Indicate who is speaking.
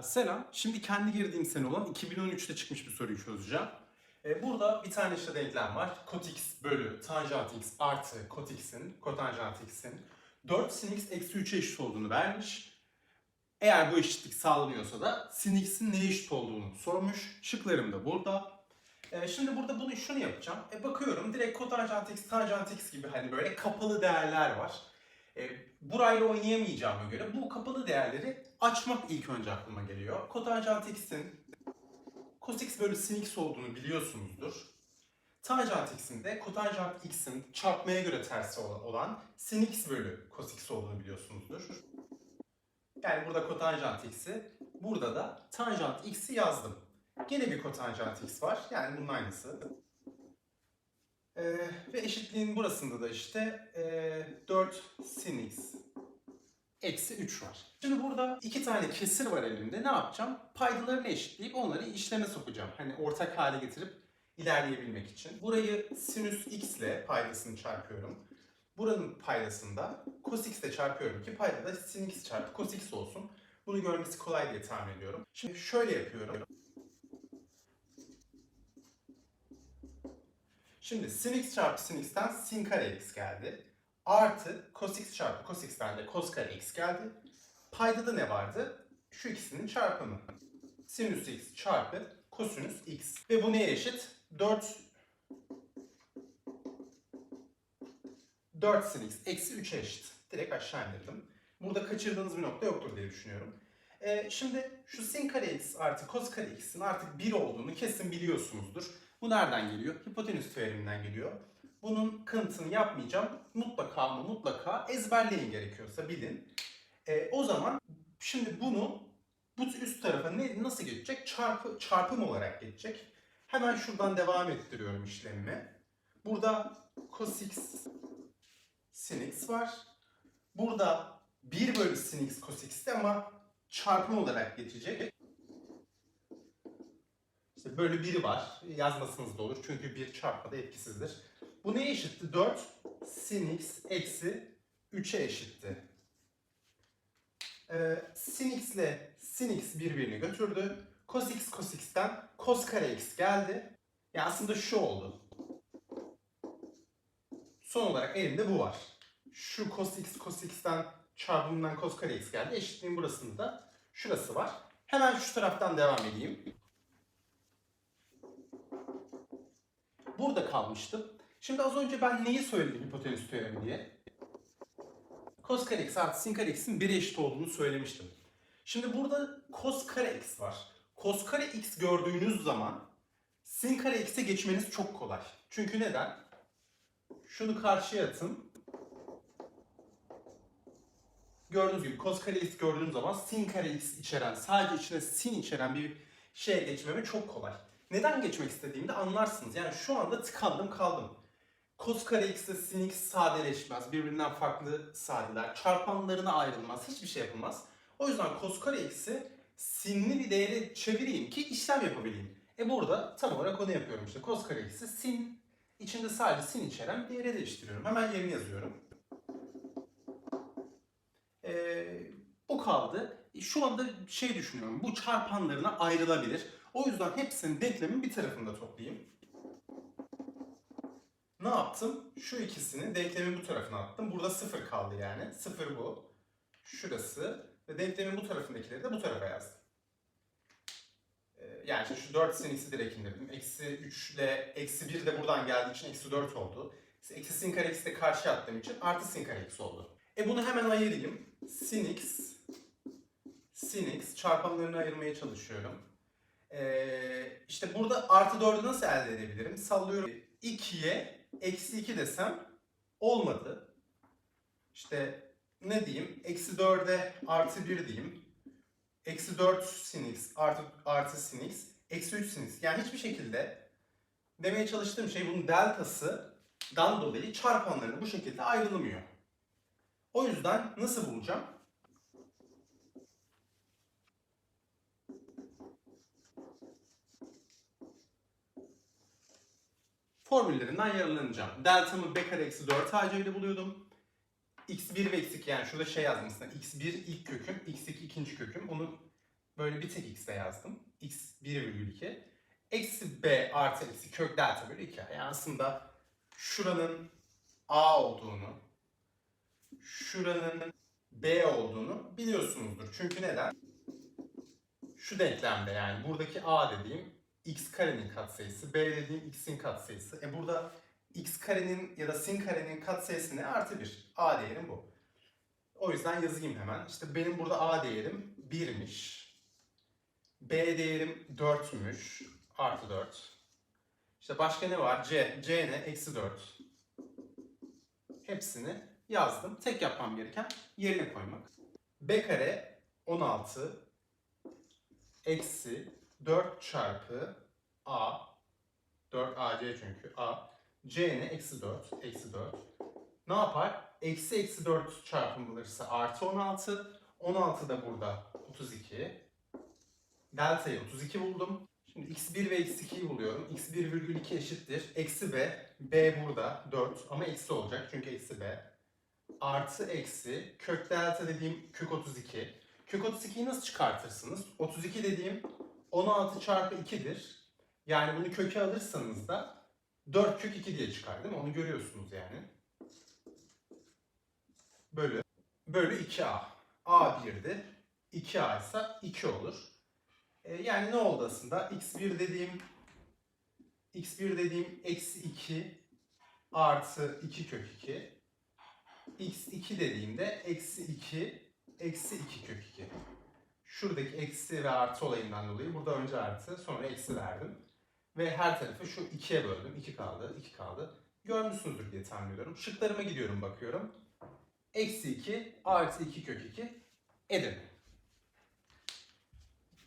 Speaker 1: Ha, Selam. Şimdi kendi girdiğim sene olan 2013'te çıkmış bir soruyu çözeceğim. Ee, burada bir tane işte denklem var. Kot x bölü tanjant x artı kot x'in, kotanjant x'in 4 sin x eksi 3'e eşit olduğunu vermiş. Eğer bu eşitlik sağlanıyorsa da sin x'in neye eşit olduğunu sormuş. Şıklarım da burada. Ee, şimdi burada bunu şunu yapacağım. E, bakıyorum direkt kotanjant x, tanjant x gibi hani böyle kapalı değerler var. E, burayla oynayamayacağıma göre bu kapalı değerleri açmak ilk önce aklıma geliyor. Kotanjant x'in cos x bölü sin x olduğunu biliyorsunuzdur. Tanjant x'in de kotanjant x'in çarpmaya göre tersi olan- sin x bölü cos x olduğunu biliyorsunuzdur. Yani burada kotanjant x'i, burada da tanjant x'i yazdım. Gene bir kotanjant x var. Yani bunun aynısı. Ee, ve eşitliğin burasında da işte ee, 4 sin x eksi 3 var. Şimdi burada iki tane kesir var elimde. Ne yapacağım? Paydalarını eşitleyip onları işleme sokacağım. Hani ortak hale getirip ilerleyebilmek için. Burayı sinüs x ile paydasını çarpıyorum. Buranın paydasını da cos x ile çarpıyorum ki paydada sin x çarpı cos x olsun. Bunu görmesi kolay diye tahmin ediyorum. Şimdi şöyle yapıyorum. Şimdi sin x çarpı sin x'ten sin kare x geldi. Artı cos x çarpı cos x'ten de cos kare x geldi. Paydada ne vardı? Şu ikisinin çarpımı. Sinüs x çarpı kosinüs x. Ve bu neye eşit? 4 4 sin x eksi 3'e eşit. Direkt aşağı indirdim. Burada kaçırdığınız bir nokta yoktur diye düşünüyorum. Ee, şimdi şu sin kare x artı cos kare x'in artık 1 olduğunu kesin biliyorsunuzdur. Bu nereden geliyor? Hipotenüs teoreminden geliyor. Bunun kanıtını yapmayacağım. Mutlaka ama mutlaka ezberleyin gerekiyorsa bilin. Ee, o zaman şimdi bunu bu üst tarafa ne, nasıl geçecek? Çarpı, çarpım olarak geçecek. Hemen şuradan devam ettiriyorum işlemimi. Burada cos x sin x var. Burada 1 bölü sin x cos x'ti ama çarpım olarak geçecek. İşte bölü 1 var. Yazmasanız da olur. Çünkü 1 çarpmada etkisizdir. Bu neye eşitti? 4 sin x eksi 3'e eşitti. Ee, sin x ile sin x birbirini götürdü. Cos x cos x'ten cos kare x geldi. Yani aslında şu oldu. Son olarak elimde bu var. Şu cos x cos x'ten çarpımından cos x geldi. Eşitliğin burasında da şurası var. Hemen şu taraftan devam edeyim. Burada kalmıştım. Şimdi az önce ben neyi söyledim hipotenüs teoremi diye? Cos kare x artı sin kare x'in 1'e eşit olduğunu söylemiştim. Şimdi burada cos kare x var. Cos kare x gördüğünüz zaman sin kare x'e geçmeniz çok kolay. Çünkü neden? Şunu karşıya atın. Gördüğünüz gibi cos kare x gördüğünüz zaman sin kare x içeren, sadece içine sin içeren bir şeye geçmeme çok kolay. Neden geçmek istediğimde anlarsınız. Yani şu anda tıkandım kaldım. Cos kare x ile sin x sadeleşmez. Birbirinden farklı sadeler. Çarpanlarına ayrılmaz. Hiçbir şey yapılmaz. O yüzden cos kare x'i sinli bir değere çevireyim ki işlem yapabileyim. E burada tam olarak onu yapıyorum işte. Cos kare x'i sin içinde sadece sin içeren bir değere değiştiriyorum. Hemen yerini yazıyorum. Bu kaldı. Şu anda şey düşünüyorum. Bu çarpanlarına ayrılabilir. O yüzden hepsini denklemin bir tarafında toplayayım. Ne yaptım? Şu ikisini denklemin bu tarafına attım. Burada sıfır kaldı yani. Sıfır bu. Şurası. Ve denklemin bu tarafındakileri de bu tarafa yazdım. Ee, Yani şu 4 sin x'i direkt indirdim. Eksi 3 ile eksi 1 de buradan geldiği için eksi 4 oldu. Eksi sin kare x'i de karşıya attığım için artı sin kare x oldu. E bunu hemen ayırayım. Sin x, sin x çarpanlarını ayırmaya çalışıyorum. Ee, işte burada artı 4'ü nasıl elde edebilirim? Sallıyorum 2'ye eksi 2 desem olmadı. İşte ne diyeyim? Eksi 4'e artı 1 diyeyim. Eksi 4 sin x artı, artı sin x. Eksi 3 sin x. Yani hiçbir şekilde demeye çalıştığım şey bunun deltasıdan dolayı çarpanlarını bu şekilde ayrılamıyor. O yüzden nasıl bulacağım? formüllerinden yararlanacağım. Delta'mı b kare eksi 4 ac ile buluyordum. x1 ve x2 yani şurada şey yazdım aslında. x1 ilk köküm, x2 ikinci köküm. Onu Böyle bir tek x'de yazdım. x 1,2. Eksi b artı eksi kök delta bölü 2. Yani aslında şuranın a olduğunu, şuranın b olduğunu biliyorsunuzdur. Çünkü neden? Şu denklemde yani buradaki a dediğim x karenin katsayısı, b dediğim x'in katsayısı. E burada x karenin ya da sin karenin katsayısı ne? Artı 1. A değerim bu. O yüzden yazayım hemen. İşte benim burada A değerim 1'miş. B değerim 4'müş. Artı 4. İşte başka ne var? C. C ne? Eksi 4. Hepsini yazdım. Tek yapmam gereken yerine koymak. B kare 16 eksi 4 çarpı A 4 AC çünkü A C ne? Eksi 4. Eksi 4. Ne yapar? Eksi eksi 4 çarpımılırsa artı 16. 16 da burada 32. Delta'yı 32 buldum. Şimdi x1 ve x2'yi buluyorum. x1 virgül 2 eşittir. Eksi b. b burada 4 ama eksi olacak çünkü eksi b. Artı eksi kök delta dediğim kök 32. Kök 32'yi nasıl çıkartırsınız? 32 dediğim 16 çarpı 2'dir. Yani bunu köke alırsanız da 4 kök 2 diye çıkar değil mi? Onu görüyorsunuz yani. Bölü. Bölü 2a. a 1'di. 2a ise 2 olur. E, yani ne oldu aslında? x1 dediğim x1 dediğim eksi 2 artı 2 kök 2. x2 dediğimde eksi 2 eksi 2 kök 2. Şuradaki eksi ve artı olayından dolayı burada önce artı sonra eksi verdim. Ve her tarafı şu 2'ye böldüm. 2 kaldı, 2 kaldı. Görmüşsünüzdür diye tahmin ediyorum. Şıklarıma gidiyorum bakıyorum. Eksi 2 artı 2 kök 2 Edirne.